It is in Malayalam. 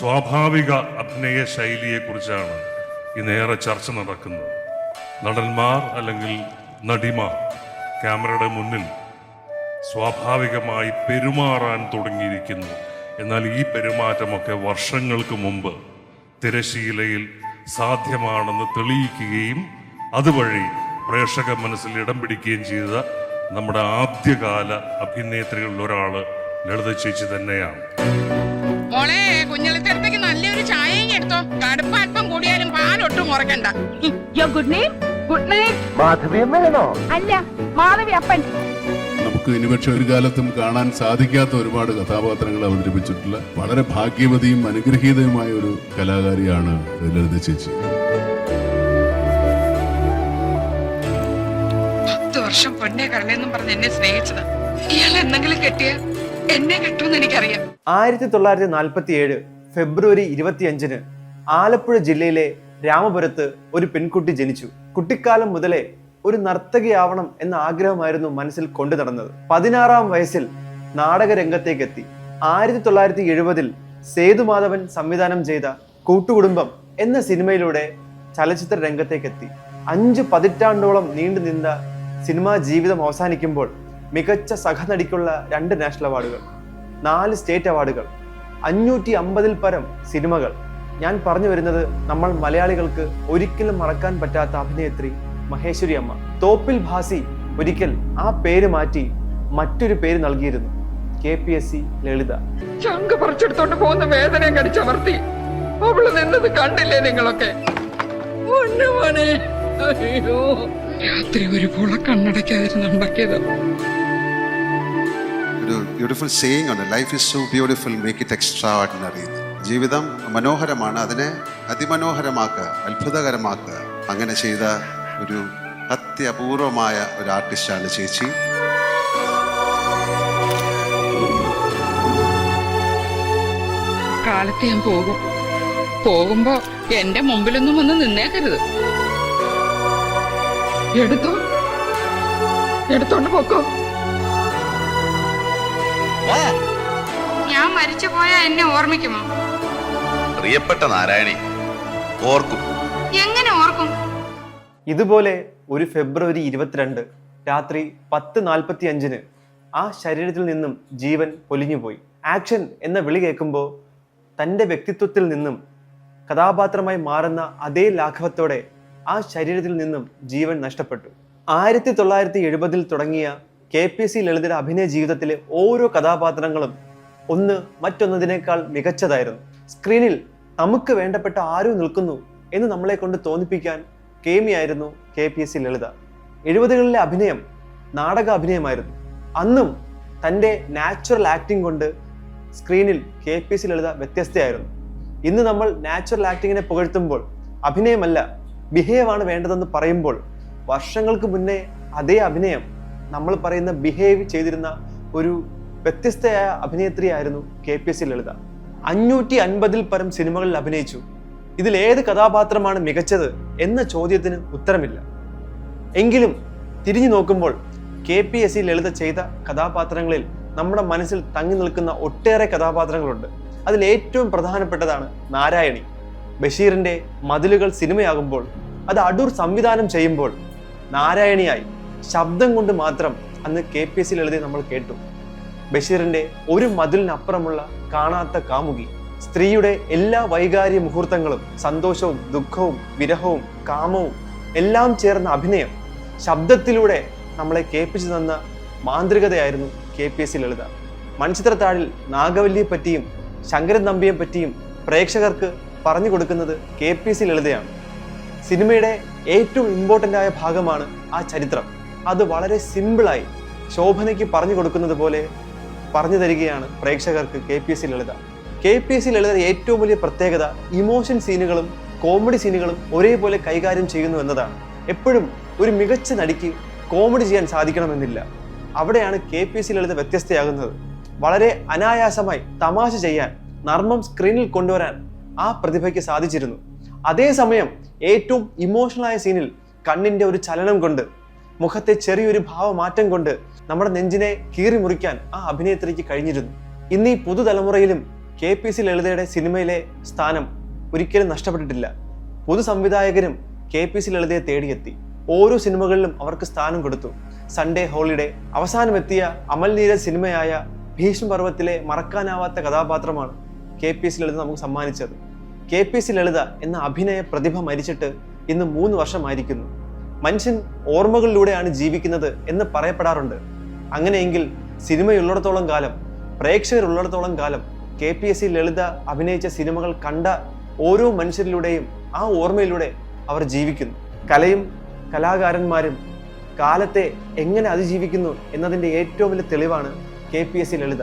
സ്വാഭാവിക അഭിനയ ശൈലിയെക്കുറിച്ചാണ് ഇന്നേറെ ചർച്ച നടക്കുന്നത്. നടന്മാർ അല്ലെങ്കിൽ നടിമാർ ക്യാമറയുടെ മുന്നിൽ സ്വാഭാവികമായി പെരുമാറാൻ തുടങ്ങിയിരിക്കുന്നു. എന്നാൽ ഈ പെരുമാറ്റമൊക്കെ വർഷങ്ങൾക്ക് മുമ്പ് തിരശീലയിൽ സാധ്യമാണെന്ന് തെളിയിക്കുകയും അതുവഴി പ്രേക്ഷക മനസ്സിൽ ഇടം പിടിക്കുകയും ചെയ്ത നമ്മുടെ ആദ്യകാല അഭിനേത്രികളിൽ ഒരാൾ ലളിത ചേച്ചി തന്നെയാണ്. കുഞ്ഞളിച്ചടുത്തേക്ക് നല്ലൊരു ചായയും എടുത്തോ. കടുപ്പ് അല്പം കൂടിയാലും പാലൊട്ടും മുറക്കണ്ട ഗുഡ് നെയിം ഗുഡ് നൈറ്റ് മാധവിയമ്മയാണോ? അല്ല മാധവി അപ്പൻ. നമുക്ക് ഇനി പക്ഷെ ഒരു കാലത്തും കാണാൻ സാധിക്കാത്ത ഒരുപാട് കഥാപാത്രങ്ങൾ അവതരിപ്പിച്ചിട്ടുള്ള വളരെ ഭാഗ്യവതിയും അനുഗ്രഹീതയുമായ ഒരു കലാകാരിയാണ് ലളിത ചേച്ചി. പത്ത് വർഷം പൊന്നെ കരളെന്നും പറഞ്ഞ് എന്നെ സ്നേഹിച്ചത്. ഇയാൾ എന്തെങ്കിലും കെട്ടിയ എന്നെ കിട്ടുമെന്ന് എനിക്കറിയാം. ആയിരത്തി തൊള്ളായിരത്തി നാൽപ്പത്തി ഏഴ് ഫെബ്രുവരി ഇരുപത്തിയഞ്ചിന് ആലപ്പുഴ ജില്ലയിലെ രാമപുരത്ത് ഒരു പെൺകുട്ടി ജനിച്ചു. കുട്ടിക്കാലം മുതലേ ഒരു നർത്തകിയാവണം എന്ന ആഗ്രഹമായിരുന്നു മനസ്സിൽ കൊണ്ടു നടന്നത്. പതിനാറാം വയസ്സിൽ നാടകരംഗത്തേക്ക് എത്തി ആയിരത്തി തൊള്ളായിരത്തി എഴുപതിൽ സേതുമാധവൻ സംവിധാനം ചെയ്ത കൂട്ടുകുടുംബം എന്ന സിനിമയിലൂടെ ചലച്ചിത്ര രംഗത്തേക്ക് എത്തി അഞ്ച് പതിറ്റാണ്ടോളം നീണ്ടു നിന്ന സിനിമാ ജീവിതം അവസാനിക്കുമ്പോൾ മികച്ച സഹനടിക്കുള്ള രണ്ട് നാഷണൽ അവാർഡുകൾ നാല് സ്റ്റേറ്റ് അവാർഡുകൾ അഞ്ഞൂറ്റി അമ്പതിൽ പരം സിനിമകൾ. ഞാൻ പറഞ്ഞു വരുന്നത് നമ്മൾ മലയാളികൾക്ക് ഒരിക്കലും മറക്കാൻ പറ്റാത്ത അഭിനേത്രി മഹേശ്വരി അമ്മ. തോപ്പിൽ ഭാസി ഒരിക്കൽ ആ പേര് മാറ്റി മറ്റൊരു പേര് നൽകിയിരുന്നു. K P S C Lalitha. ചങ്ക് പറിച്ചെടുത്തോണ്ട് പോകുന്ന വേദനയും കടിച്ചമർത്തി അവൾ നിന്നത് കണ്ടില്ലേ നിങ്ങളൊക്കെ? രാത്രി ഒരു പുള കണ്ണടയ്ക്കാതിരുന്നുണ്ടാക്കിയത് ഒരു ബ്യൂട്ടിഫുൾ സേയിങ് ഉണ്ട് life is so beautiful make it extraordinary ജീവിതം മനോഹരമാണ്. അതിനെ അതിമനോഹരമാക്കുക അത്ഭുതകരമാക്കുക. അങ്ങനെ ചെയ്ത ഒരു അത്യപൂർവമായ ഒരു ആർട്ടിസ്റ്റാണ് ചേച്ചി. കാലത്ത് ഞാൻ പോകും. പോകുമ്പോ എന്റെ മുമ്പിലൊന്നും വന്ന് നിന്നേക്കരുത്. എടുത്തോ? എടുത്തോണ്ട് പൊക്കോ? ഞാൻ മരിച്ചു പോയാ എന്നെ ഓർമ്മിക്കുമോ? പ്രിയപ്പെട്ട നാരായണി ഓർക്കും. എങ്ങനെ ഓർക്കും? ഇതുപോലെ ഒരു ഫെബ്രുവരി ഇരുപത്തിരണ്ട് രാത്രി പത്ത് നാൽപ്പത്തി അഞ്ചിന് ആ ശരീരത്തിൽ നിന്നും ജീവൻ പൊലിഞ്ഞുപോയി. ആക്ഷൻ എന്ന വിളി കേൾക്കുമ്പോൾ തന്റെ വ്യക്തിത്വത്തിൽ നിന്നും കഥാപാത്രമായി മാറുന്ന അതേ ലാഘവത്തോടെ ആ ശരീരത്തിൽ നിന്നും ജീവൻ നഷ്ടപ്പെട്ടു. ആയിരത്തി തൊള്ളായിരത്തി എഴുപതിൽ തുടങ്ങിയ കെ പി സി ലളിതയുടെ അഭിനയ ജീവിതത്തിലെ ഓരോ കഥാപാത്രങ്ങളും ഒന്ന് മറ്റൊന്നതിനേക്കാൾ മികച്ചതായിരുന്നു. സ്ക്രീനിൽ നമുക്ക് വേണ്ടപ്പെട്ട ആരും നിൽക്കുന്നു എന്ന് നമ്മളെ കൊണ്ട് തോന്നിപ്പിക്കാൻ കേമിയായിരുന്നു K P S C Lalitha. എഴുപതുകളിലെ അഭിനയം നാടക അഭിനയമായിരുന്നു. അന്നും തന്റെ നാച്ചുറൽ ആക്ടിംഗ് കൊണ്ട് സ്ക്രീനിൽ K P S C Lalitha വ്യത്യസ്തയായിരുന്നു. ഇന്ന് നമ്മൾ നാച്ചുറൽ ആക്ടിങ്ങിനെ പുകഴ്ത്തുമ്പോൾ അഭിനയമല്ല ബിഹേവാണ് വേണ്ടതെന്ന് പറയുമ്പോൾ വർഷങ്ങൾക്ക് മുന്നേ അതേ അഭിനയം നമ്മൾ പറയുന്ന ബിഹേവ് ചെയ്തിരുന്ന ഒരു വ്യത്യസ്തയായ അഭിനേത്രിയായിരുന്നു K P S C Lalitha. അഞ്ഞൂറ്റി അൻപതിൽ പരം സിനിമകളിൽ അഭിനയിച്ചു. ഇതിൽ ഏത് കഥാപാത്രമാണ് മികച്ചത് എന്ന ചോദ്യത്തിന് ഉത്തരമില്ല. എങ്കിലും തിരിഞ്ഞു നോക്കുമ്പോൾ K P S C Lalitha ചെയ്ത കഥാപാത്രങ്ങളിൽ നമ്മുടെ മനസ്സിൽ തങ്ങി നിൽക്കുന്ന ഒട്ടേറെ കഥാപാത്രങ്ങളുണ്ട്. അതിൽ ഏറ്റവും പ്രധാനപ്പെട്ടതാണ് നാരായണി. ബഷീറിന്റെ മതിലുകൾ സിനിമയാകുമ്പോൾ അത് അടൂർ സംവിധാനം ചെയ്യുമ്പോൾ നാരായണിയായി ശബ്ദം കൊണ്ട് മാത്രം അന്ന് കെ പി എസ് ലളിതയെ നമ്മൾ കേട്ടു. ബഷീറിന്റെ ഒരു മതിലിനപ്പുറമുള്ള കാണാത്ത കാമുകി സ്ത്രീയുടെ എല്ലാ വൈകാരി മുഹൂർത്തങ്ങളും സന്തോഷവും ദുഃഖവും വിരഹവും കാമവും എല്ലാം ചേർന്ന അഭിനയം ശബ്ദത്തിലൂടെ നമ്മളെ കേൾപ്പിച്ചു തന്ന മാന്ത്രികതയായിരുന്നു കെ പി എസ് ലളിത മൺചിത്രത്താഴിൽ നാഗവല്ലിയെ പറ്റിയും ശങ്കരൻ നമ്പിയെ പറ്റിയും പ്രേക്ഷകർക്ക് പറഞ്ഞു കൊടുക്കുന്നത് കെ പി എസ് ലളിതയാണ് സിനിമയുടെ ഏറ്റവും ഇമ്പോർട്ടന്റ് ആയ ഭാഗമാണ് ആ ചരിത്രം. അത് വളരെ സിമ്പിളായി ശോഭനയ്ക്ക് പറഞ്ഞു കൊടുക്കുന്നത് പോലെ പറഞ്ഞു തരികയാണ് പ്രേക്ഷകർക്ക് K P S C Lalitha. K P S C Lalitha ഏറ്റവും വലിയ പ്രത്യേകത ഇമോഷൻ സീനുകളും കോമഡി സീനുകളും ഒരേപോലെ കൈകാര്യം ചെയ്യുന്നു എന്നതാണ്. എപ്പോഴും ഒരു മികച്ച നടിക്ക് കോമഡി ചെയ്യാൻ സാധിക്കണമെന്നില്ല. അവിടെയാണ് K P S C Lalitha വ്യത്യസ്തയാകുന്നത്. വളരെ അനായാസമായി തമാശ ചെയ്യാൻ നർമ്മം സ്ക്രീനിൽ കൊണ്ടുവരാൻ ആ പ്രതിഭയ്ക്ക് സാധിച്ചിരുന്നു. അതേസമയം ഏറ്റവും ഇമോഷണലായ സീനിൽ കണ്ണിന്റെ ഒരു ചലനം കൊണ്ട് മുഖത്തെ ചെറിയൊരു ഭാവമാറ്റം കൊണ്ട് നമ്മുടെ നെഞ്ചിനെ കീറി മുറിക്കാൻ ആ അഭിനേത്രിക്ക് കഴിഞ്ഞിരുന്നു. ഇന്ന് ഈ പുതുതലമുറയിലും കെ പി സി ലളിതയുടെ സിനിമയിലെ സ്ഥാനം ഒരിക്കലും നഷ്ടപ്പെട്ടിട്ടില്ല. പൊതു സംവിധായകരും കെ പി സി ലളിതയെ തേടിയെത്തി. ഓരോ സിനിമകളിലും അവർക്ക് സ്ഥാനം കൊടുത്തു. സൺഡേ ഹോളിഡേ അവസാനമെത്തിയ അമൽ നീരജ് സിനിമയായ ഭീഷ്മ പർവത്തിലെ മറക്കാനാവാത്ത കഥാപാത്രമാണ് കെ പി സി ലളിത നമുക്ക് സമ്മാനിച്ചത്. കെ പി സി ലളിത എന്ന അഭിനയ പ്രതിഭ മരിച്ചിട്ട് ഇന്ന് മൂന്ന് വർഷമായിരിക്കുന്നു. മനുഷ്യൻ ഓർമ്മകളിലൂടെയാണ് ജീവിക്കുന്നത് എന്ന് പറയപ്പെടാറുണ്ട്. അങ്ങനെയെങ്കിൽ സിനിമയുള്ളിടത്തോളം കാലം പ്രേക്ഷകരുള്ളിടത്തോളം കാലം K P S C Lalitha അഭിനയിച്ച സിനിമകൾ കണ്ട ഓരോ മനുഷ്യരിലൂടെയും ആ ഓർമ്മയിലൂടെ അവർ ജീവിക്കുന്നു. കലയും കലാകാരന്മാരും കാലത്തെ എങ്ങനെ അതിജീവിക്കുന്നു എന്നതിന്റെ ഏറ്റവും വലിയ തെളിവാണ് K P S C Lalitha.